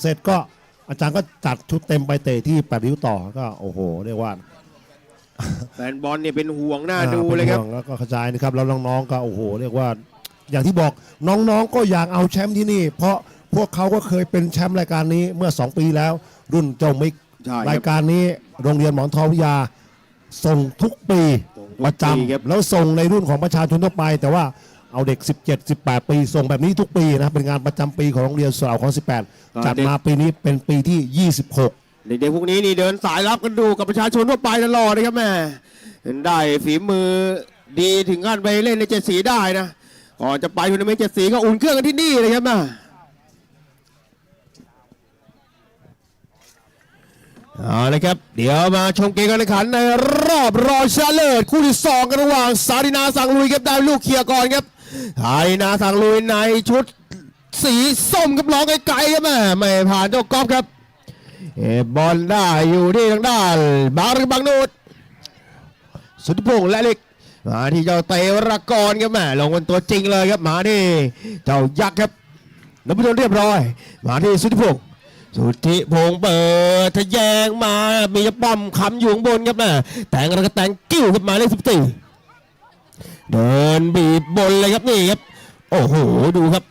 เสร็จก็อาจารย์ก็จัดชุดเต็มไปเตะที่แปดริ้วต่อก็โอ้โหเรียกว่าแฟนบอลเนี่ยเป็นห่วงหน้าดูเลยครับป็นห่วงแล้วก็กระจายนะครับแล้วน้องๆก็โอ้โห เรียกว่า อย่างที่บอกน้องๆก็อยากเอาแชมป์ที่นี่ เพราะพวกเขาก็เคยเป็นแชมป์รายการนี้เมื่อ 2 ปีแล้ว รุ่นเจ้ามิกใช่ครับรายการนี้โรงเรียนหมอนทองวิทยาส่งทุกปีส่งทุกประจปีครับำแล้วส่งในรุ่นของประชาชนทั่วไป แต่ว่า เอาเด็ก 17 18 ปีส่งแบบนี้ทุกปีนะเป็นงานประจำปีของโรงเรียนสาวของ 18 จัดมาปีนี้เป็นปีที่ 26 เด็กๆพวกนี้นี่เดินสายรับกันดูกับประชาชนทั่วไปตลอดนะครับแม่ได้ฝีมือดีถึงขั้นไปเล่นในเจ็ดสีได้นะก่อนจะไปทัวร์นาเมนต์เจ็ดสีก็อุ่นเครื่องกันที่นี่เลยครับแม่เอาเลยครับ เดี๋ยวมาชมเกมการแข่งขันในรอบรองชนะเลิศคู่ที่สองกันระหว่างซาดินาสังลุยครับได้ลูกเคลียร์ก่อนครับ ซาดินาสังลุยในชุดสีส้มครับร้องไกลๆครับแม่ไม่ผ่านเจ้ากอฟครับเอบอลได้อยู่ที่ทางด้านบางรึบางนูดสุทธิพงษ์และเล็กมาที่เจ้าเตวรกรครับแม่ลงเป็นตัวจริงเลยครับมาที่เจ้ายักษ์ครับนพดลเรียบร้อย มาที่สุทธิพงษ์สุทธิพงษ์เปิดทะแยงมามีจะป้อมคำอยู่ข้างบนครับแม่แต่งแล้วก็แต่งกิ้วขึ้นมาเลขสิบสี่ เดินบีบบนเลยครับนี่ครับ โอ้โหดูครับ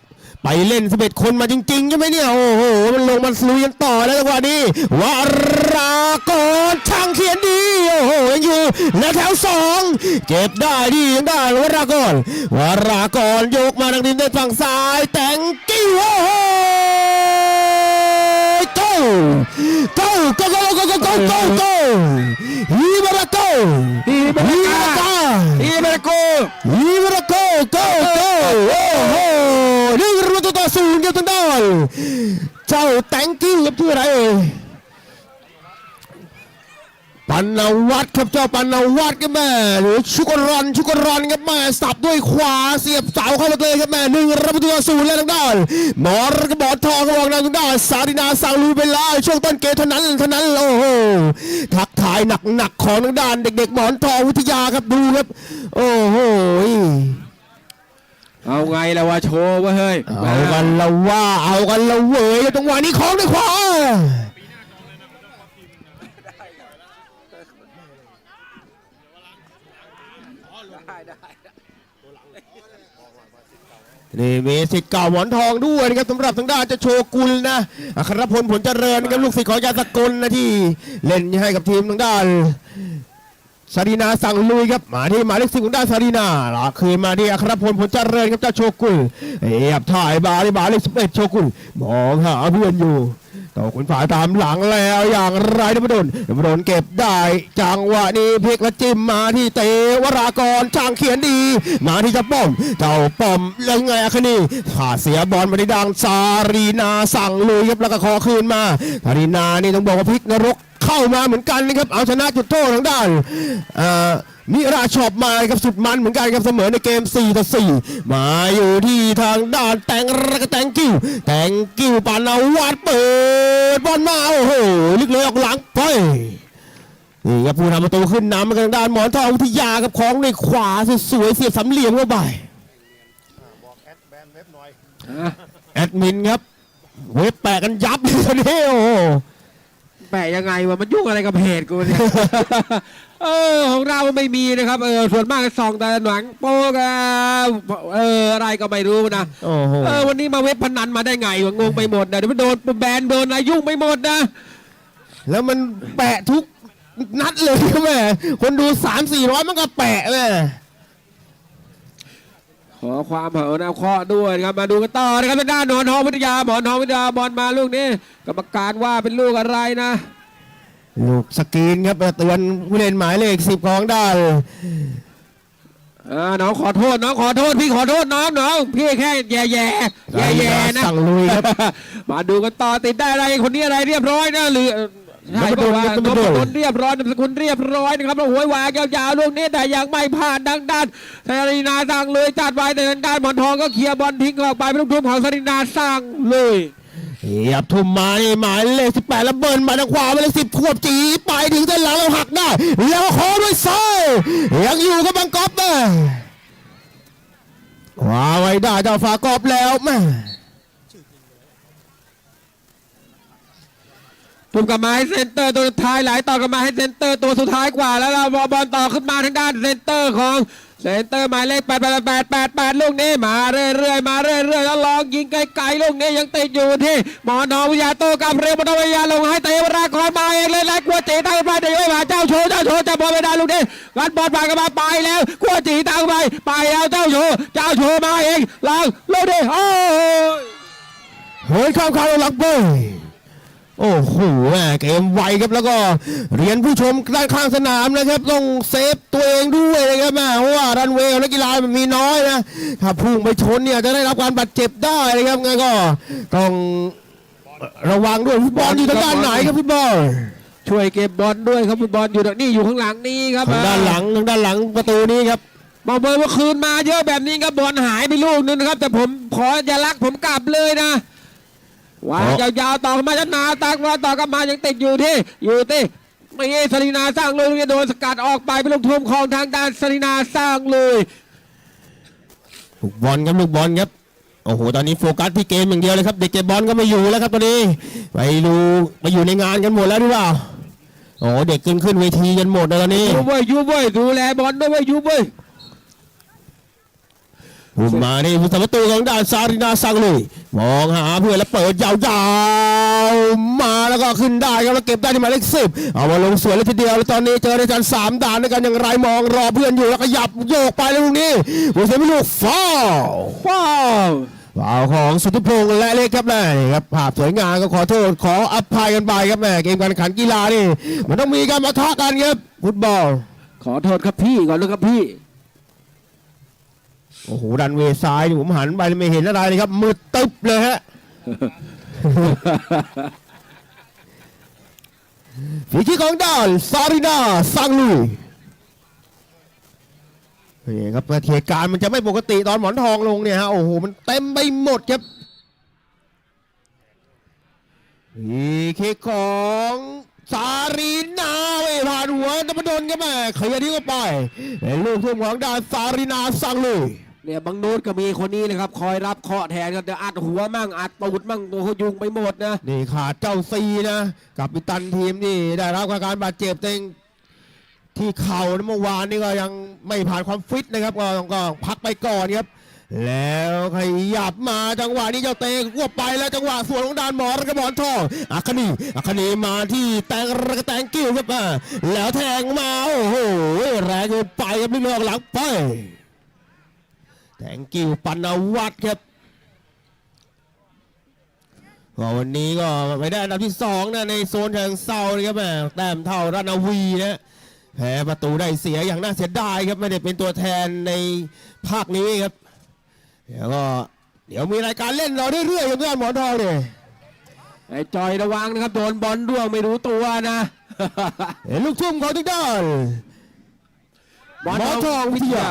ไปเล่นสเบ็ดคนมาจริงๆใช่ไหมเนี่ยโอ้โหมันลงมันลุยกันต่อแล้วจังหวะนี้วารากรช่างเขียนดีโอ้โหยังอยู่แล้วแถวสองเก็บได้ดียังได้วารากรวารากรยกมาทางดินได้านฝั่งซ้ายแต่งกิ้วโอ้โห โก้โก้โก้โก้โก้โก้โก้โก้โก้ฮิบาระโก้ฮิ ประตูต่อศูนย์ครับทางด้านเจ้าแตงกิ้วครับชื่ออะไรเอ่ยปันนวัดครับเจ้าปันนวัดครับแม่หรือชุกรอนชุกรอนครับแม่สับด้วยขวาเสียบเสาเข้ามาเลยครับแม่หนึ่งประตูต่อศูนย์แล้วทางด้านหมอรกระบอกทองกระบอกทางด้านสารินาสั่งลุยไปแล้วช่วงต้นเกมเท่านั้นเท่านั้นโอ้โหทักทายหนักๆของทางด้านเด็ก ๆ หมอนทองวิทยาครับดูครับโอ้โหเอาไงล่ะว่าโชว์วะเฮ้ยเอากันละว่าเอากันละเวยจังหวะนี้ของด้วยขวา นี่มีสิทธิ์เก่าหมอนทองด้วยนะครับสำหรับทางด้านเจะโชกุลนะอัครพลผลเจริญนะครับลูกศิษย์ของยาสกลนะที่ เล่นให้กับทีมทางด้านซารีนาสั่งลุยครับมาที่หมายเลขสิบของด้านซารีนาลากคืนมาที่อัครพลผลเจริญครับเจ้าโชกุลเอียบถ่ายบาที่หมายเลขสิบเอ็ดโชกุลมองหาเพื่อนอยู่ ต่อคุณฝ่าตามหลังแล้วอย่างไรนพดลนพดลเก็บได้จังหวะนี้พลิกและจิ้มมาที่เตวรากรช่างเขียนดี มาที่เจ้าป้อม เจ้าป้อมแล้วไงอะคะนี่ขาดเสียบอลมาที่ดังซารีนาสั่งลุยครับแล้วก็ขอคืนมาซารีนานี่ต้องบอกว่าพลิกนรกเข้ามาเหมือนกันนะครับเอาชนะจุดโทษทางด้านอ่อ นิราชอบมาครับสุดมันเหมือนกันครับเสมอในเกม 4 ต่อ 4 มาอยู่ที่ทางด้านแตงระกแตงกิ้ว แตงกิ้วปานเอาวัดเปิดบอลมาโอ้โหลึกเลยออกหลังไปนี่ครับผู้ทำประตูขึ้นนำมาทางด้านหมอนทองวิทยาครับของในขวาสวยๆเสียบสามเหลี่ยมเข้าไปแอดมินครับ เว็บแปะกันยับเลยตอนนี้โอ้โห แปะยังไงวะมันยุ่งอะไรกับเพจกูเนี่ย เออของเราไม่มีนะครับ เออส่วนมากส่องแต่หนังโป๊กอะเอออะไรก็ไม่รู้นะ โอ้โห เออวันนี้มาเว็บพนันมาได้ไงวะงงไปหมดนะเดี๋ยวมันโดนแบนโดนอะไรยุ่งไปหมดนะ แล้วมันแปะทุกนัดเลยแม่คนดูสามสี่ร้อยมันก็แปะแม่ ขอความเหอะนะเคราะห์ด้วยนะครับมาดูกันต่อนะครับทางด้านหนอนทองวิทยาหมอนทองวิทยาบอลมาลูกนี้กรรมการว่าเป็นลูกอะไรนะ ลูกสกรีนครับเตือนผู้เล่นหมายเลขสิบของได้เออน้องขอโทษน้องขอโทษพี่ขอโทษน้องน้องพี่แค่แย่แย่แย่แย่ๆนะสั่งลุยครับ มาดูกันต่อติดได้อะไรคนนี้อะไรเรียบร้อยนะหรือ ใช่ป่าวว่านนพพดลดลเรียบร้อยนามสกุลเรียบร้อยนะครับแล้วหวยวายยาวๆลูกนี้แต่ยังไม่ผ่านดังด้านสรีนาสั่งเลยจัดไว้แต่ทางด้านหมอนทองก็เคลียร์บอลทิ้งออกไปเป็นลูกทุ่มของสรีนาสั่งเลยเหยียบทุ่มมานี่หมายเลขสิบแปดแล้วเบิร์นมาทางขวาหมายเลขสิบขวบจีไปถึงเส้นหลังแล้วหักได้ แล้วขอด้วยซ้ายยังอยู่กับบังกอบแม่ขวาไว้ได้เจ้าฝากอบแล้วแม่ ทุ่มกลับมาให้เซนเตอร์ตัวสุดท้ายไหลต่อกลับมาให้เซนเตอร์ตัวสุดท้ายกว่าแล้วเราบอลต่อขึ้นมาทางด้านเซนเตอร์ของเซนเตอร์หมายเลขแปดแปดแปดแปดแปดลูกนี้มาเรื่อยๆมาเรื่อยๆแล้วลองยิงไกลๆลูกนี้ยังติดอยู่ที่หมอนอวิยาโตกับเรือมอนอวิยาลงให้เตะวรากรมาเองเลยแล้วกัวจีตั้งไปเดียวไม่มาเจ้าโชว์เจ้าโชว์จะบอลไม่ได้ลูกนี้กันบอลผ่านกันมาไปแล้วกัวจีตั้งไปไปแล้วเจ้าโชว์เจ้าโชว์มาเองลองลูกนี้โอ้ยเฮ้ยเข้าเข้าหลังเป้ย โอ้โหแม่เกมไวครับแล้วก็เรียนผู้ชมด้านข้างสนามนะครับ ต้องเซฟตัวเองด้วยนะครับแม่เพราะว่ารันเวย์ของนักกีฬามันมีน้อยนะถ้าพุ่งไปชนเนี่ยจะได้รับการบาดเจ็บได้นะครับงั้นก็ต้องระวังด้วยฟุตบอลอยู่ทางด้านไหนครับฟุตบอลช่วยเก็บบอลด้วยครับฟุตบอลอยู่ตรงนี่อยู่ข้างหลังนี่ครับทางด้านหลังทางด้านหลังประตูนี้ครับบอกเบอร์ว่าคืนมาเยอะแบบนี้ครับบอลหายไปลูกนึงนะครับ แต่ผมขออย่าลักผมกลับเลยนะ วางยาวๆต่อมาจะนาตักมาต่อกลับมายังติดอยู่ที่อยู่ที่ไม่ใช่สรินาสร้างเลยโดนสกัดออกไปเป็นลูกทุ่มของทางด้านสรินาสร้างเลยลูกบอลครับลูกบอลครับโอ้โหตอนนี้โฟกัสที่เกมอย่างเดียวเลยครับเด็กเก็บบอลก็ไม่อยู่แล้วครับตอนนี้ไปดูไปอยู่ในงานกันหมดแล้วหรือเปล่าโอ้โหเด็กขึ้นขึ้นเวทีกันหมดเลยตอนนี้ยูเว้ยยูเว้ยดูแลบอลด้วยเว้ยยูเว้ย หุ่มมานี่ผู้สาประตูของด้านซารินาซังลุยมองหาเพื่อนแล้วเปิดยาวๆมาแล้วก็ขึ้นได้ครับแล้วเก็บได้ที่หมายเลขสิบเอามาลงสวยเลยทีเดียวแล้วตอนนี้เจอในการสามด่านด้วยกันอย่างไรมองรอเพื่อนอยู่แล้วก็ยับโยกไปแล้วลูกนี้ผู้เสียไม่ลูกฟาวว้าวฟาวของสุทธิพงษ์และเล็กครับแม่นี่ครับภาพสวยงามก็ขอโทษขออภัยกันไปครับแม่เกมการแข่งขันกีฬานี่มันต้องมีการมาทะกันครับฟุตบอลขอโทษครับพี่ก่อนนะครับพี่ โอ้โหดันเวซ้ายนี่ผมหันไปไม่เห็นอะไรเลยครับมืดตึ๊บเลยฮะ ฝีที่ของด้านซารินาซังลุยนี่ครับเหตุการณ์มันจะไม่ปกติตอนหมอนทองลงเนี่ยฮะโอ้โหมันเต็มไปหมดครับนี่คิกของซารินาไม่ผ่านหัวตะพดลครับแม่เคลียร์ทิ้งเข้าไปเป็นลูกทุ่มของด้านซารินาซังลุย เนี่ยบางโน้ตก็มีคนนี้นะครับ คอยรับเคาะแทนกันเดี๋ยวอัดหัวมั่งอัดตูดมั่งตัวเขายุงไปหมดนะนี่ขาดเจ้าซีนะกับปิตันทีมนี่ได้รับอาการบาดเจ็บเองที่เข่าเมื่อวานนี่ก็ยังไม่ผ่านความฟิตนะครับก็ต้องก็พักไปก่อนครับ แล้วขยับมาจังหวะนี้เจ้าเตะควบไปแล้วจังหวะสวนของดานหมอระกระบอนทองอัคนีอัคนีมาที่แตงระกระแตงกิ้วครับแล้วแทงมาโอ้โหแรงไปครับนี่ลอกหลังไป แตงกิ้วปันวัตรครับก็วันนี้ก็ไปได้อันดับที่สองนะในโซนแห่งเซานะครับแม่แต้มเท่ารานาวีนะแพ้ประตูได้เสียอย่างน่าเสียดายครับไม่ได้เป็นตัวแทนในภาคนี้ครับเดี๋ยวก็เดี๋ยวมีรายการเล่นเราเรื่อยๆอย่างเพื่อนหมอนทองเนี่ยไอ้จอยระวังนะครับโดนบอลร่วงไม่รู้ตัวนะเห็นลูกทุ่มเขาทุกด้านบอลหมอนทองวิทยา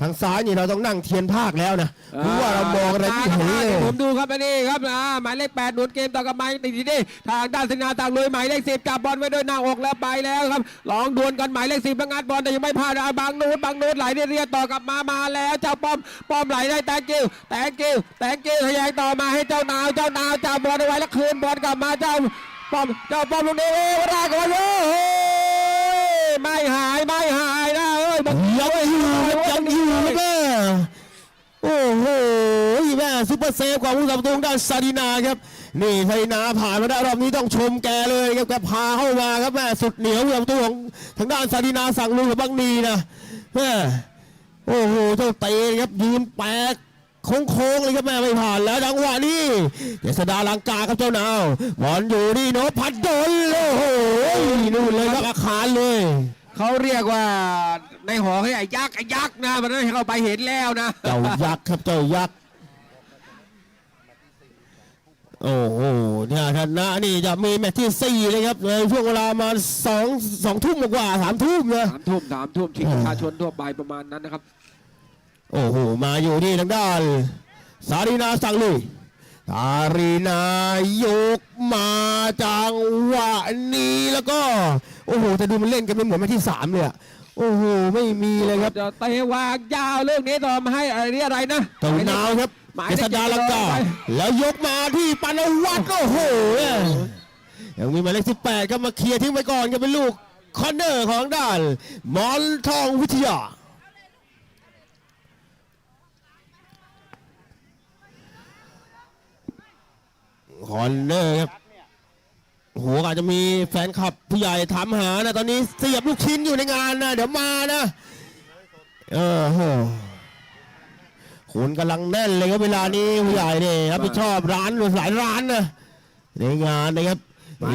ทางซ้ายนี่เราต้องนั่งเทียนภาคแล้วนะเพราะว่าเรามองอะไรไม่เห็นเลยผมดูครับอันนี้ครับอ่าหมายเลขแปดหนุนเกมต่อกับไม้ติดที่นี่ทางด้านสนาต่างเลยหมายเลขสิบจับบอลไว้ด้วยหน้าอกแล้วไปแล้วครับลองดวลกันหมายเลขสิบประงัดบอลแต่ยังไม่พลาดอ่าบางนูนบางนูนไหลเรียๆต่อกลับมามาแล้วเจ้าป้อมป้อมไหลได้แตงกิ้วแตงกิ้วแตงกิ้วทะแยงต่อมาให้เจ้านาวเจ้านาวจับบอลเอาไว้แล้วคืนบอลกลับมาเจ้าป้อมเจ้าป้อมลูกนี้เอ้ยวรากอนโอ้ยไม่หายไม่หายนะเอ้ยมันยังอยู่ยังอยู่ ซุปเปอร์เซฟของผู้สับประตูด้านซาดินาครับนี่ไทยนาผ่านมาได้รอบนี้ต้องชมแกเลยครับแกพาเข้ามาครับแม่สุดเหนียวผู้สับประตูของทางด้านซาดินาสั่งลุงกับบางนีนะแม่โอ้โหเจ้าเตะครับยืนแปกโค้งๆเลยครับแม่ไม่ผ่านแล้วจังหวะนี้เจษดาลังกาครับเจ้านาวบอลอยู่นี่โนตพัดดลโอ้โหนู่นเลยครับอาคารเลยเขาเรียกว่าในหอให้ไอ้ยักษ์ไอ้ยักษ์นะมันนั้นให้เข้าไปเห็นแล้วนะ เจ้ายักษ์ครับเจ้ายักษ์ โอ้โหเนี่ยชนะนี่จะมีแมตช์ที่สี่เลยครับในช่วงเวลามาสองสองทุ่มกว่าสามทุ่มนะสามทุ่มสามทุ่มชิงประชาชนทั่วไปประมาณนั้นนะครับ โอ้โหมาอยู่ที่ทางด้าน สารีนาสั่งลุยสารีนายกมาจังหวะนี้แล้วก็ โอ้โหแต่ดูมันเล่นกันเป็นเหมือนแมตช์ที่สามเลยอะโอ้โหไม่มีเลยครับจะเตะวางยาวเรื่องนี้ต่อมาให้อะไรนี่อะไรนะเจ้านาวครับหมาย เจเลขษดาลังกาไปแล้วยกมาที่ปานวัตรโอ้โหยังมีหมายเลข18ครับมาเคลียร์ทิ้งไว้ก่อนก็เป็นลูกคอนเนอร์ของด้านหมอนทองวิทยาคอนเนอร์ครับโอ้โหอาจจะมีแฟนคลับผู้ใหญ่ถามหานะ ตอนนี้เสียบลูกชิ้นอยู่ในงานนะ เดี๋ยวมานะ เออโห คนกำลังแน่นเลยครับเวลานี้ผู้ใหญ่เนี่ยรับผิดชอบร้านหลายร้านนะในงานนะครับ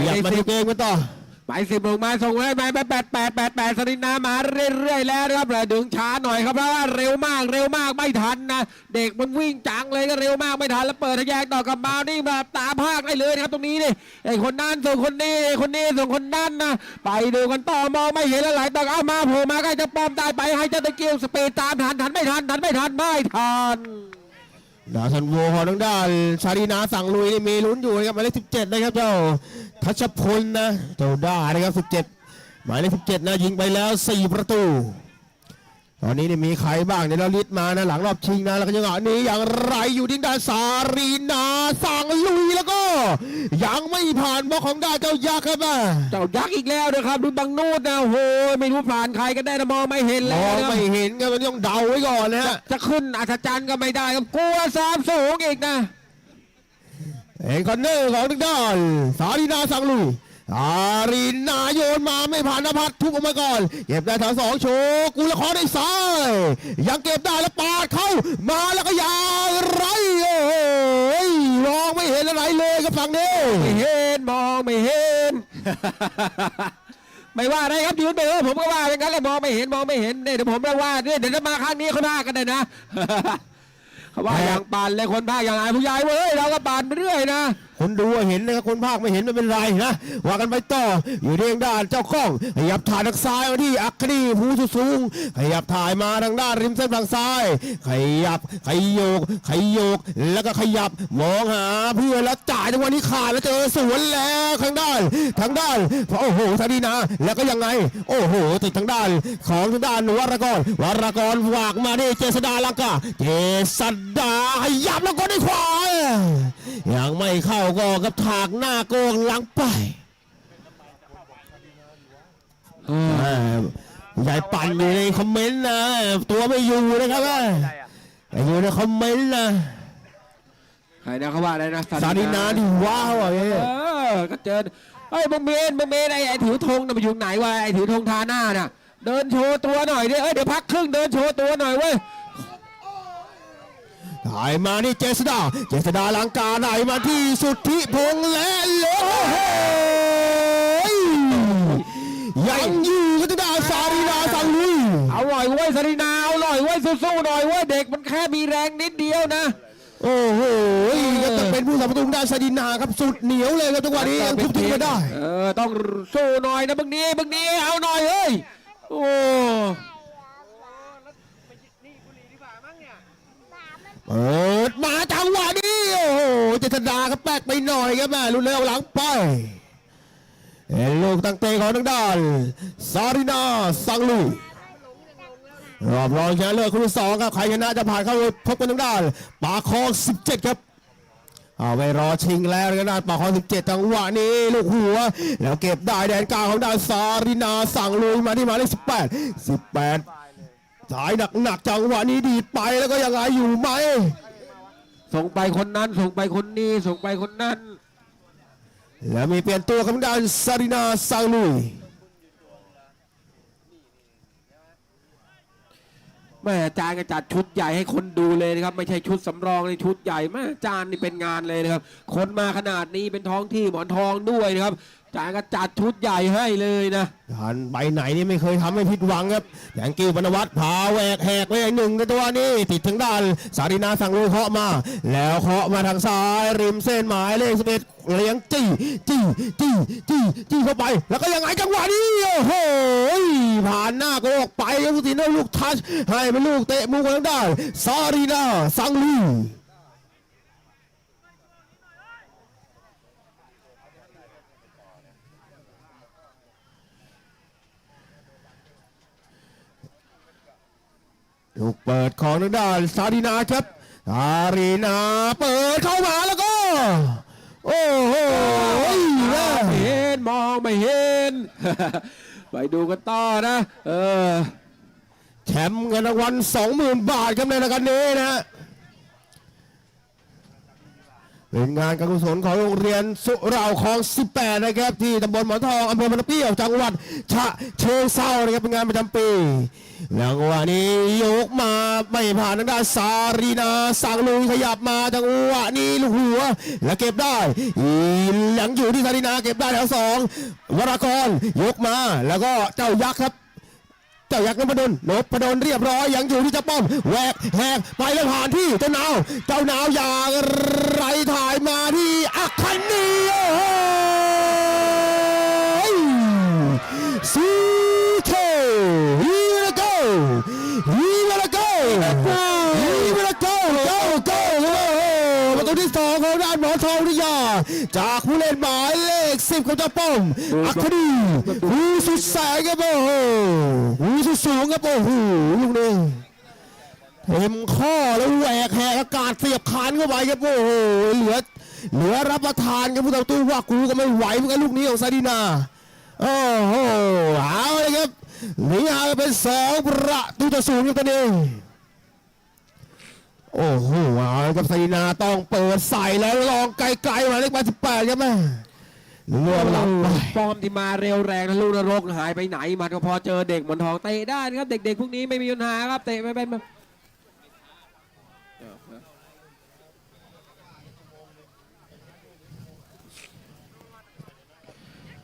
อยากมาดูเกมกันต่อ หมายสิบลงมาส่งไว้หมแปดแปดแปดแปดแปดสรินามาเรื่อยๆแล้วนะครับแต่ดึงช้าหน่อยครับเพราะว่าเร็วมากเร็วมากไม่ทันนะเด็กมันวิ่งจังเลยก็เร็วมากไม่ทันแล้วเปิดทะแยงต่อกับมานี่มาตาภาคได้เลยนะครับตรงนี้นี่ไอ้คนนั้นส่งคนนี้คนนี้ส่งคนนั้นนะไปดูกันต่อมองไม่เห็นแล้วหลายต่อเอามาโผล่มาใกล้จะปอมตายไปให้เจ้าตะเกียวสเปรย์ตามทันทันไม่ทันทันไม่ทันไม่ทัน ดาวซันโวของทางด้านชาลีนาสั่งลุยนี่มีลุ้นอยู่นะครับหมายเลขสิบเจ็ดนะครับเจ้าทัชพลนะเจ้าด้านะครับสิบเจ็ดหมายเลขสิบเจ็ดนะยิงไปแล้วสี่ประตู ตอนนี้นี่มีใครบ้างเนี่ยเราลิดมานะหลังรอบชิงนะแล้วก็ยังอะนี้อย่างไรอยู่ที่ด้านสารีนาสั่งลุยแล้ว ยังไม่ผ่านบล็อกของด้านเจ้ายักษ์ครับอะเจ้ายักษ์อีกแล้วนะครับดูบังนูดนะโอ้โหไม่รู้ผ่านใครกันได้นะมองไม่เห็นมแล้อวงนะครับไม่เห็นครับมันต้องเดาไว้ก่อนนะฮะจะขึ้นอัศจรรย์ก็ไม่ได้ครับกลัวสามสูงอีกนะ เอ็นคอนเนอร์ของทางด้านสารีนาสั่งลุย อารีนาโยนมาไม่ผ่านนภัทรทุบออกมาก่อน เก็บได้ทางสองโชว์กุลคอได้ซ้ายยังเก็บได้แล้วปาดเข้า มาแล้วก็ยางไรโอ้โหมองไม่เห็นอะไรเลยครับฝั่งนี้ไม่เห็นมองไม่เห็น ไม่ว่าอะไรครับยืนไปเออผมก็ว่าอย่างนั้นแหละมองไม่เห็นมองไม่เห็นเนี่ยเดี๋ยวผมจะว่าเนี่ยเดี๋ยวจะมาข้างนี้เขาพากันเลยนะเขาว่าอย่างปั่นเลยคนพาอย่างไรผู้ใหญ่เว้ยเราก็ปั่นไปเรื่อยนะ คนดูเห็นนะครับคนภาคไม่เห็นไม่เป็นไรนะว่ากันไปต่ออยู่ที่ทางด้านเจ้าข้องขยับถ่ายทางซ้ายมาที่อัคดีภูสุสูงขยับถ่ายมาทางด้านริมเส้นฝั่งซ้ายขยับขยโยกขยโยกแล้วก็ขยับมองหาเพื่อนแล้วจ่ายจังหวะนี้ขาดแล้วเจอสวนแล้วทางด้านทางด้านโอ้โหสาดีนาแล้วก็ยังไง โอ้โหติดทางด้านของทางด้านวรกรวรกรฝากมาที่เจษดาลังกาเจษดาขยับแล้วก็ได้ขวายังไม่เข้าก็กับถากหน้าโกงหลังไปอ่ายายปั่นอยู่ในคอมเมนต์นะตัวไม่อยู่นะครับแต่อยู่ในคอมเมนต์นะใครนะเขาว่าอะไรนะซาดินาดิว้าวอะเอเนี่ยอก็เจอเฮ้ยบังเมนบังเมนไอ้ไอ้ถือธงน่ะมันอยู่ไหนวะไอ้ถือธงทาหน้าน่ะ เดินโชว์ตัวหน่อยดิเอ้ยเดี๋ยวพักครึ่งเดินโชว์ตัวหน่อยเว้ย ถ่ายมานี่เจษดา เจษดาลังกาไหนมาที่สุทธิพงษ์และโลยังอยู่ก็จะได้ซาดินาสังลุยเอาหน่อยเว้ยสรินาเอาหน่อยเว้ยสู้ๆหน่อยเว้ยเด็กมันแค่มีแรงนิดเดียวนะ โอ้โหก็จะเป็นผู้สัมประตูด้านซาดินาครับสุดเหนียวเลยครับจังหวะนี้ยังทุบทิ้งไม่ได้ เออต้องสู้หน่อยนะบางนี้บางนี้เอาหน่อยเฮ้ยโอ้ เปิดมาจังหวะนี้โอ้โหเจษดาครับแปกไปหน่อยครับแม่รุ่นเร็วหลังไปเอลูกตั้งเตะของทางด้านซารินาสังลุยรอบรองชนะเลิศคู่ที่สองครับใครชนะจะผ่านเข้าไปพบกันทางด้านปาคอง 17 ครับเอาไปรอชิงแล้วกันด้านปากคอ17 จังหวะนี้ลูกหัว แล้วเก็บได้แดนกลางของด้านซารินาสั่งลุยมาที่หมายเลข18 18 สายหนักๆจังหวะนี้ดีดไปแล้วก็ยังไงอยู่ไหม ส่งไปคนนั้นส่งไปคนนี้ส่งไปคนนั้น แล้วมีเปลี่ยนตัวของด้านซารินาสั่งลุยแม่อาจารย์ก็จัดชุดใหญ่ให้คนดูเลยนะครับไม่ใช่ชุดสำรองในชุดใหญ่แม่อาจารย์นี่เป็นงานเลยนะครับคนมาขนาดนี้เป็นท้องที่หมอนทองด้วยนะครับอา จารย์ก็จัดชุดใหญ่ให้เลยนะทันไปไหนนี่ไม่เคยทำให้ผิดหวังครับอย่างกิวปนวัตพาแหวกแหกไปอีกหนึ่งกันตัวนี้ติดถึงด้าน สารินาสั่งลุยเคาะมา แล้วเคาะมาทางซ้ายริมเส้นหมายเลข11เลี้ยงจี้จี้จี้จี้จี้เข้าไป แล้วก็ยังไงจังหวะนี้โอ้โหผ่านหน้าก็ออกไปครับผู้สินลูกทัชให้เป็นลูกเตะมุมทางด้านซารินาสั่งลุย ลูกเปิดของทางด้านซาดินาครับซาดินาเปิดเข้ามาแล้วก็ โอ้โหไม่องไม่เห็น ไปดูกันต่อนะ เออแชมป์เงินรางวัลสองหมื่นบาทครับในรายการนี้นะฮะ เป็นงานการกุศลของโรงเรียนสุเหราคลอง 18 นะครับ ที่ตำบลหมอนทองอำเภอพนเปี้ยวจังหวัดฉะเชิงเซานะครับเป็นงานประจำปีแล้ววันนี้ยกมาไม่ผ่านทางด้านสารีนาสั่งลุยขยับมาจังหวะนี้ลูกหัว และเก็บได้อีหลังอยู่ที่สารีนาเก็บได้แล้วสองวรากรยกมาแล้วก็เจ้ายักษ์ครับ จ้ายักษ์นพดลนพดลเรียบร้อยยังอยู่ที่เจ้าป้อมแหวกแหกไปแล้วผ่านที่เจ้าหนาวเจ้าหนาวอย่างไรถ่ายมาที่อัคคณีโอ้โหซีเคฮีละโกฮีละโกฮีละโกโกโกโอ้ประตูที่สองของด้านหมอทองนิยาจากผู้เล่นหมาย ขสิบของเจ้าป้อมอัคคณีหูสุดแสงครับโอ้โหหูสุดสูงครับโอ้โหลูกนี้เต็มข้อแล้วแหวกแหกอากาศเสียบคานเข้าไปครับโอ้โหเหลือเหลือรับประทานครับผู้ต่อตู้ว่ากูก็ไม่ไหวเหมือนกันลูกนี้ของซาดินาโอ้โหเอาเลยครับหนีห่างกันเป็นสองประตูต่อศูนย์ครับตอนนี้โอ้โหเอาละครับไซนาต้องเปิดใส่แล้วลองไกลๆมาเลขแปดสิบแปดครับแม่ รวมหลับไปป้อมที่มาเร็วแรงนะลูกนรกหายไปไหนมาก็พอเจอเด็กหมอนทองเตะได้นะครับเด็กๆพวกนี้ไม่มีปัญหาครับเตะไปไป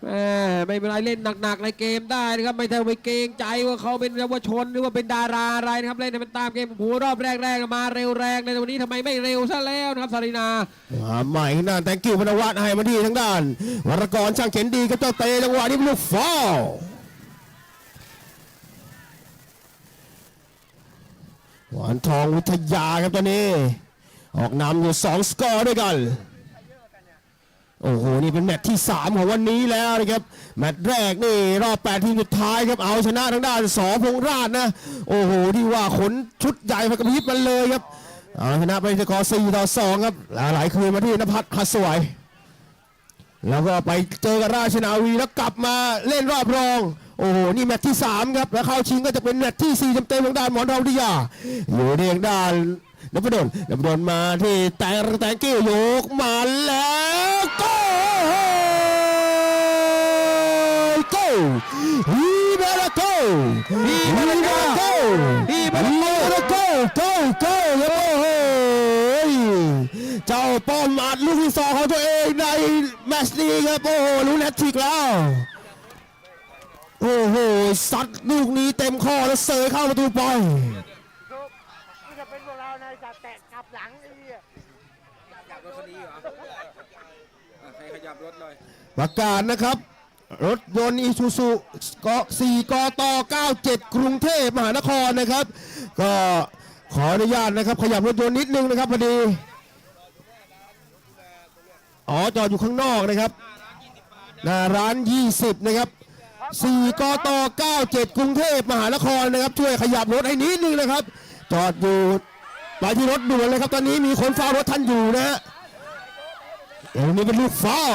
แม่ไม่เป็นไรเล่นหนักๆในเกมได้นะครับไม่ต้องไปเกรงใจว่าเขาเป็นเยาวชนหรือว่าเป็นดาราอะไรนะครับเล่นให้มันตามเกมโอ้โหรอบแรกๆมาเร็วแรงเลยแต่วันนี้ทำไมไม่เร็วซะแล้วนะครับสารินามาใหม่ทางด้านแตงกิ้วพนวัตให้มาที่ทางด้านวรกรช่างเข็นดีกับเจ้าเตะจังหวะนี้เป็นลูกฟาวล์หวานทองวิทยาครับตอนนี้ ออกนำอยู่สองสกอร์ด้วยกัน โอ้โห นี่เป็นแมตช์ที่ 3 ของวันนี้แล้วนะครับ แมตช์แรกนี่ รอบ 8 ทีมสุดท้ายครับ เอาชนะทางด้านสอพงราชนะ โอ้โห ที่ว่าขนชุดใหญ่มากระพริบมันเลยครับ เอาชนะไปสกอร์4ต่อ 2 ครับ หลายคืนมาที่นภัทรหัสสวย แล้วก็ไปเจอกับราชนาวีแล้วกลับมาเล่นรอบรอง โอ้โห นี่แมตช์ที่ 3 ครับ แล้วเข้าชิงก็จะเป็นแมตช์ที่ 4เต็มๆของด้านหมอนทองวิทยาอยู่เรียงด้านนพดลนพดลมาที่แตงแตงกิ้วยกมาแล้ว ก็โก้ฮีเบลโก้ฮีเบลโก้ฮีเบลโก้โก้โก้โอ้โหเจ้าป้อมอัดลูกที่สองของตัวเองในแมตช์นี้ครับโอ้โหรู้แนตทริกแล้วโอ้โหซัดลูกนี้เต็มข้อแล้วเสยเข้าประตูไปนี่จะเป็นพวกเราในจะแตะกลับหลังไอ้เหี้ยใครขยับรถเลยประกาศนะครับ รถยนต์อีซูซูก็4กต97 กรุงเทพมหานครนะครับ ก็ขออนุญาตนะครับ ขยับรถยนต์นิดนึงนะครับพอดี อ๋อจอดอยู่ข้างนอกนะครับหน้าร้าน 20 นะครับ 4กต97 กรุงเทพมหานครนะครับ ช่วยขยับรถให้นิดนึงนะครับ จอดอยู่ไปที่รถด่วนเลยครับ ตอนนี้มีคนเฝ้ารถท่านอยู่นะฮะเดี๋ยวนี้เป็นลูกเฝ้า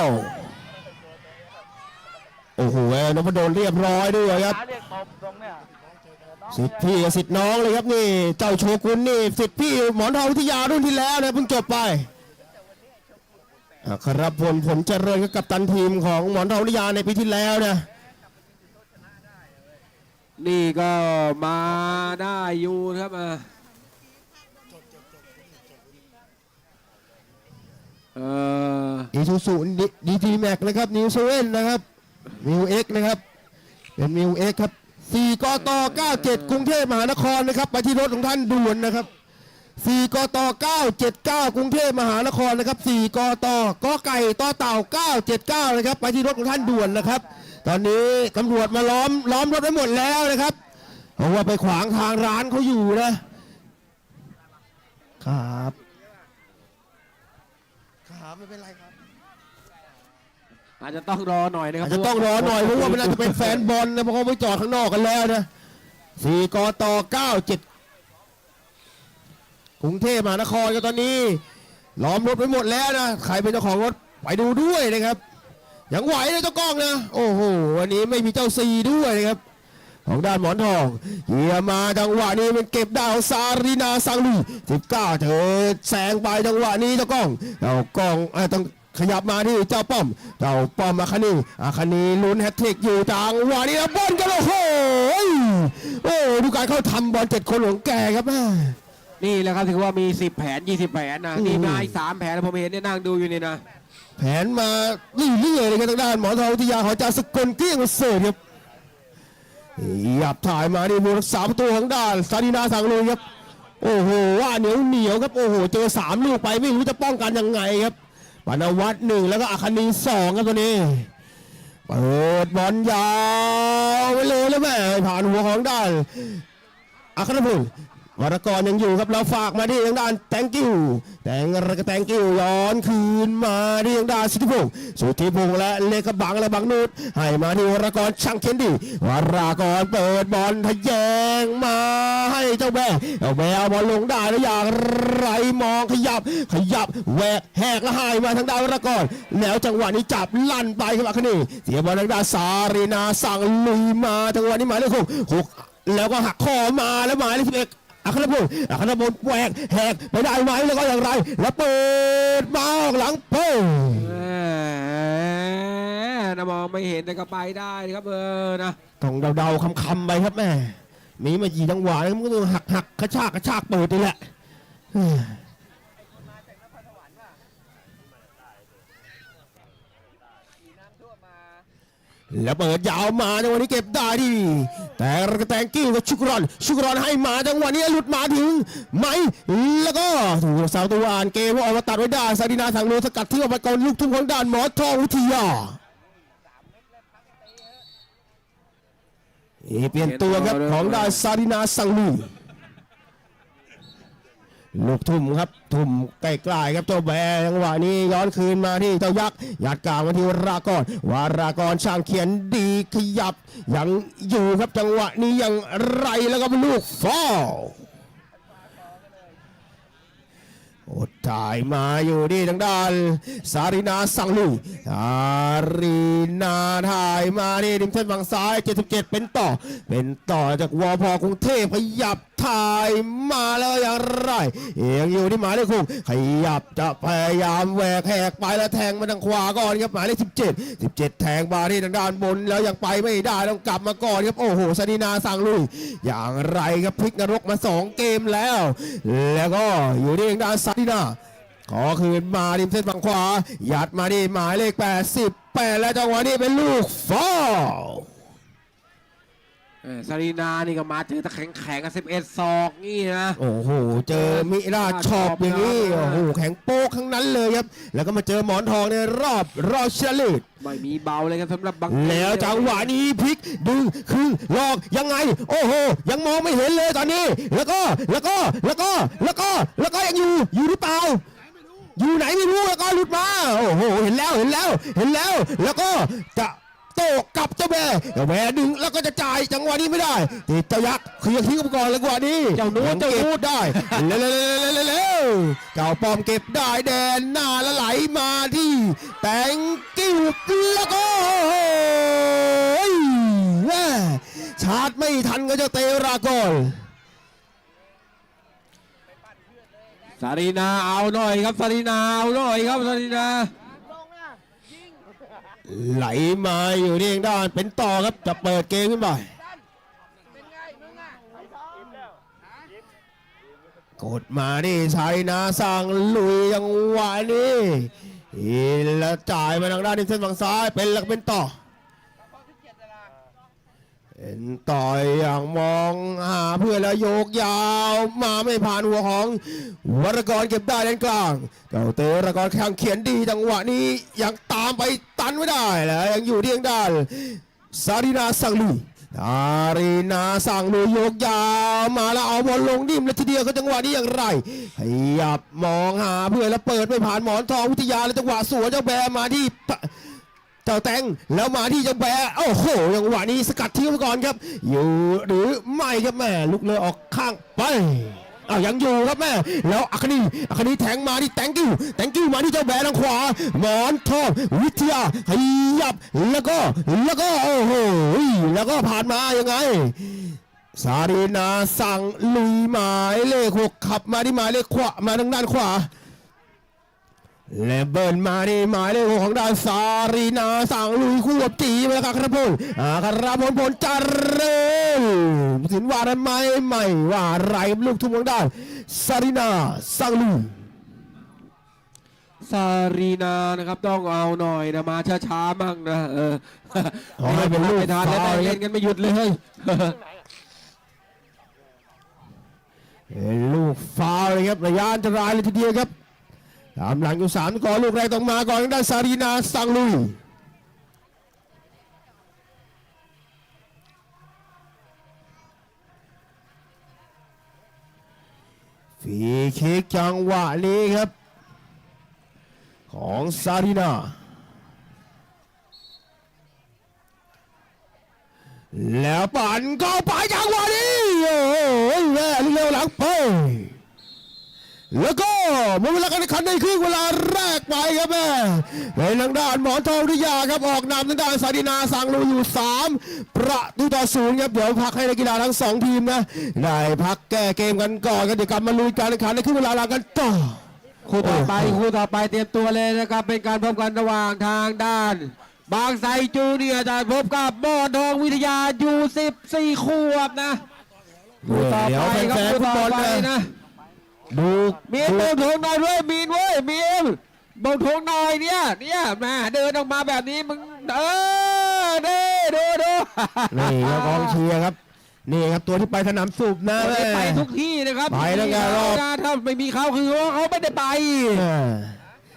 โอ้โหแอนพดลเรียบร้อยด้วยครับหาเรียกตบตรงเนี่ยสิทธิ์พี่กับสิทธิ์น้องเลยครับนี่ เจ้าโชกุนนี่สิทธิ์พี่หมอนทองวิทยารุ่นที่แล้วนะเพิ่งจบไปอะครับผลผลเจริญกับกัปตันทีมของหมอนทองวิทยาในปีที่แล้วนะนี่ก็มาได้อยู่นะครับอ่าเอออีซูซูดีทีแม็กนะครับนิวเซเว่นนะครับ มิวเอ็กนะครับ เป็นมิวเอ็กครับ4กต97 กรุงเทพมหานครนะครับไปที่รถของท่านด่วนนะครับ4กต979 กรุงเทพมหานครนะครับ4กตกไก่ต่อเต่า 979 นะครับไปที่รถของท่านด่วนนะครับ ตอนนี้ตำรวจมาล้อมล้อมรถไว้หมดแล้วนะครับเพราะว่าไปขวางทางร้านเขาอยู่นะครับ ครับไม่เป็นไรครับ อาจจะต้องรอหน่อยนะครับอาจจะต้องรอหน่อยเพราะว่ามันอาจจะเป็นแฟนบอลนะเพราะเขาไปจอดข้างนอกกันแล้วนะสี่กตเก้าเจ็ดกรุงเทพมหานครก็ตอนนี้ล้อมรถไปหมดแล้วนะใครเป็นเจ้าของรถไปดูด้วยนะครับยังไหวเลยเจ้ากล้องนะ โอ้โหวันนี้ไม่มีเจ้าซีด้วยนะครับ ของด้านหมอนทองเยียมาจังหวะนี้เป็นเก็บดาวซารินาสังลีสิบเก้าเธอแซงไปจังหวะนี้เจ้ากล้องเจ้ากล้องเอ้ยต้อง ขยับมาที่เจ้าป้อม เจ้าป้อมอาคานีอาคานีลุ้นแฮตทริกอยู่จังหวะนี้แล้วบอลกันโอ้โหโอ้ดูการเข้าทำบอลเจ็ดคนของแกครับแม่นี่แหละครับถือว่ามี 10 แผน 20 แผนนะอืมนี่มาอีกสามแผนผมเห็นเนี่ยนั่งดูอยู่นี่นะ แผนมาเรื่อยๆเลยครับทางด้านหมอนทองวิทยาของจาสกลเกลี้ยงเสิร์ฟครับหยับถ่ายมาที่มูลสามประตูของด้านซาดินาสังลุยครับโอ้โหว่าเหนียวเหนียวครับโอ้โหเจอสามลูกไปไม่รู้จะป้องกันยังไงครับ ปานวัดหนึ่งแล้วก็อาคานีสองครับตัวนี้เปิดบอลยาวไปเลยแล้วแม่ผ่านหัวของด้านอาคาพล วรกรยังอยู่ครับเราฝากมาที่ทางด้านแตงกิ้วแตงระกแตงกิ้วย้อนคืนมาที่ทางด้านสุธิพงศ์สุธิพงศ์และเลขบังและบังนุชให้มาที่วรกรช่างเคนดีวรากรเปิดบอลทะแยงมาให้เจ้าแม่เจ้าแม่เอาบอลลงได้แล้วอย่างไรมองขยับ ขยับแหวกแหกและให้มาทางด้านวรกรแล้วจังหวะนี้จับลั่นไปครับอาคนีเสียบอลทางด้านสารีนาสั่งลุยมาจังหวะนี้หมายเลขหกหกแล้วก็หักคอมาแล้วหมายเลขสิบเอ็ด อัครพลอัครพลแหวกแหกไปได้ไหมแล้วก็อย่างไร แล้วเปิดมาออกหลังโป้งแหมนะมองไม่เห็นแต่ก็ไปได้นะครับเออนะต้องเดาๆคำๆไปครับแม่มีมากี่จังหวะมันก็ต้องหักหักกระชากกระชากเปิดนี่แหละเฮ้ย แล้วเปิดยาวมาจังหวะนี้เก็บได้ดี แต่กระแตงกิ้วกับชุกรอน ชุกรอนให้มาจังหวะนี้หลุดมาถึงไหม แล้วก็ถูกสาวตัวอ่านเกมว่าออกมาตัดไว้ได้ซาดินาทางโนสกัดที่ออกไปก่อนลูกทุ่งของด้านหมอทองวิทยาเอเปลี่ยนตัวครับของดาวซาดินาสังลู ลูกทุ่มครับ ทุ่มใกล้ๆครับเจ้าแบร์จังหวะนี้ย้อนคืนมาที่เจ้ายักษ์ยัดกลางมาที่วรากรวรากรช่างเขียนดีขยับยังอยู่ครับจังหวะนี้ยังไรแล้วก็ลูกฟอลโอดถ่ายมาอยู่ที่ทางด้าน สารินาสังลุยสารินาถ่ายมาที่ริมเส้นฝั่งซ้าย 77 เป็นต่อ เป็นต่อจากวอพอกรุงเทพขยับถ่ายมาแล้วอย่างไรเองอยู่ที่หมายเลขหกขยับจะพยายามแหวกแหกไปแล้วแทงมาทางขวาก่อนครับหมายเลข17 17แทงมาที่ทางด้านบนแล้วยังไปไม่ได้ต้องกลับมาก่อนครับโอ้โหสารินาสั่งลุยอย่างไรครับพลิกนรกมาสองเกมแล้ว แล้วก็อยู่ที่ทางด้านซาดินาขอคืนมาริมเส้นฝั่งขวายัดมาที่หมายเลข88แปดแล้วจังหวะนี้เป็นลูกฟอล ซารีนานี่ก็มาเจอตะแข็งแข็งกับ11ศอกนี่นะ โอ้โห เจอมิราชอบอย่างนี้ โอ้โห แข็งโป๊กทั้งนั้นเลยครับ แล้วก็มาเจอหมอนทองในรอบรอบเชลิดไม่มีเบาเลยกันสำหรับบางแล้วจังหวะนี้พลิกดึงคืนหลอกยังไง โอ้โห ยังมองไม่เห็นเลยตอนนี้ แล้วก็แล้วก็แล้วก็แล้วก็แล้วก็ยังอยู่อยู่หรือเปล่าอยู่ไหนไม่รู้แล้วก็หลุดมา โอ้โห เห็นแล้วเห็นแล้ว เห็นแล้ว แล้วก็จะ โต้กลับเจ้าแม่เจ้าแม่ดึงแล้วก็จะจ่ายจังหวะนี้ไม่ได้ติดเจ้ายักษ์เคลียร์ทิ้งไปก่อนแล้วกว่านี้เจ้านู้นเจ้าเก็บนู้นได้เร็วๆๆๆๆๆเจ้าปอมเก็บได้แดนหน้าแล้วไหลมาที่แตงกิ้วแล้วก็โอ้ยแม่ชาร์จไม่ทันก็เจ้าเตรากอนซารีนาเอาหน่อยครับซารีนาเอาหน่อยครับซารีนาลงนะยิง ไหลมาอยู่นี่เองด้านเป็นต่อครับจะเปิดเกมขึ้นไปเป็นไงมึงอะไอ้ทองแล้วกดมาดิชัยนาสร้างลุยยังหวะนี้อีแล้วจ่ายมาทางด้านที่เส้นฝั่งซ้ายเป็นหลักเป็นต่อ เป็นต่อยอย่างมองหาเพื่อนแล้วโยกยาวมาไม่ผ่านหัวของวรกรเก็บได้ด้านกลาง เจ้าเตวรกรแข่งเขียนดีจังหวะนี้ยังตามไปตันไม่ได้แล้วยังอยู่ที่ทางด้านซารินาสังลุยอารีนาสั่งลุยโยกยาวมาแล้วเอาบอลลงดิ่มเลยทีเดียวก็จังหวะนี้อย่างไรขยับมองหาเพื่อนแล้วเปิดไม่ผ่านหมอนทองวิทยาแล้วจังหวะสวนเจ้าแบร์มาที่ เจ้าแตงแล้วมาที่เจ้าแบร์โอ้โหจังหวะนี้สกัดทิ้งไปก่อนครับ อยู่หรือไม่ครับแม่ลุกเลยออกข้างไปอ้าวยังอยู่ครับแม่ แล้วอัคนีอัคนีแทงมาที่แตงกิ้วแตงกิ้วมาที่เจ้าแบทางขวาหมอนทองวิทยาขยับแล้วก็แล้วก็โอ้โหแล้วก็ผ่านมายังไงซารีนาสั่งลุยหมายเลขหกขับมาที่หมายเลขขวามาทางด้านขวา และเบิร์นมาที่หมายเลขหกของด้านซารีนาสั่งลุยคู่กับจีมาแล้วครับครับพลอ่าครับพลผลจัเริญสินว่าได้ไหมไม่ว่าอะไรครับลูกทุ่งของด้านซารีนาสั่งลุยซารีนานะครับต้องเอาหน่อยนะมาช้าๆมั่งนะเออขอให้เป็นลูกไม่ทันแล้วฟาวล์เล่นกันไม่หยุดเลยเป็นลูกฟาวล์เลยครับระยะอันตรายเลยทีเดียวครับ ตามหลังอยู่สามก่อลูกแรกต้องมาก่อนทางด้านซารีนาสั่งลุยฟีคิกจังหวะนี้ครับ ของซารินาแล้วปั่นเข้าไปจังหวะนี้โอ้ยแม่เร็วหลังไปแล้วก็ หมดเวลาการแข่งขันในครึ่งเวลาแรกไปครับแม่ในทางด้านหมอนทองวิทยาครับออกนำทางด้านซาดินาสังลูอยู่ 3 ประตูต่อศูนย์ครับเดี๋ยวพักให้นักกีฬาทั้งสองทีมนะได้พักแก้เกมกันก่อนกันเดี๋ยวกลับมาลุยการแข่งขันในครึ่งเวลาหลังกันต่อคู่ต่อไปคู่ต่อไปเตรียมตัวเลยนะครับเป็นการพบกันระหว่างทางด้าน บางไทรจูเนียร์จะพบกับโบอทองวิทยาอยู่14ขวบนะคู่ต่อเดี๋ยวไปครับแฟนๆคู่ฟุตต่บออลไปนะนะ ดูมีนบงทงหน่อยด้วยมีนเว้ยมีนบงทงหน่อยเนี่ยเนี่ยแม่เดินออกมาแบบนี้มึงเออเด้ดูดูนี่ครับกองเชียร์ครับ นี่ครับตัวที่ไปสนามสูบนะไม่แม่ได้ไปทุกที่นะครับไปแล้วไงรอบถ้าไม่มีเขาคือว่าเขาไม่ได้ไปอ่า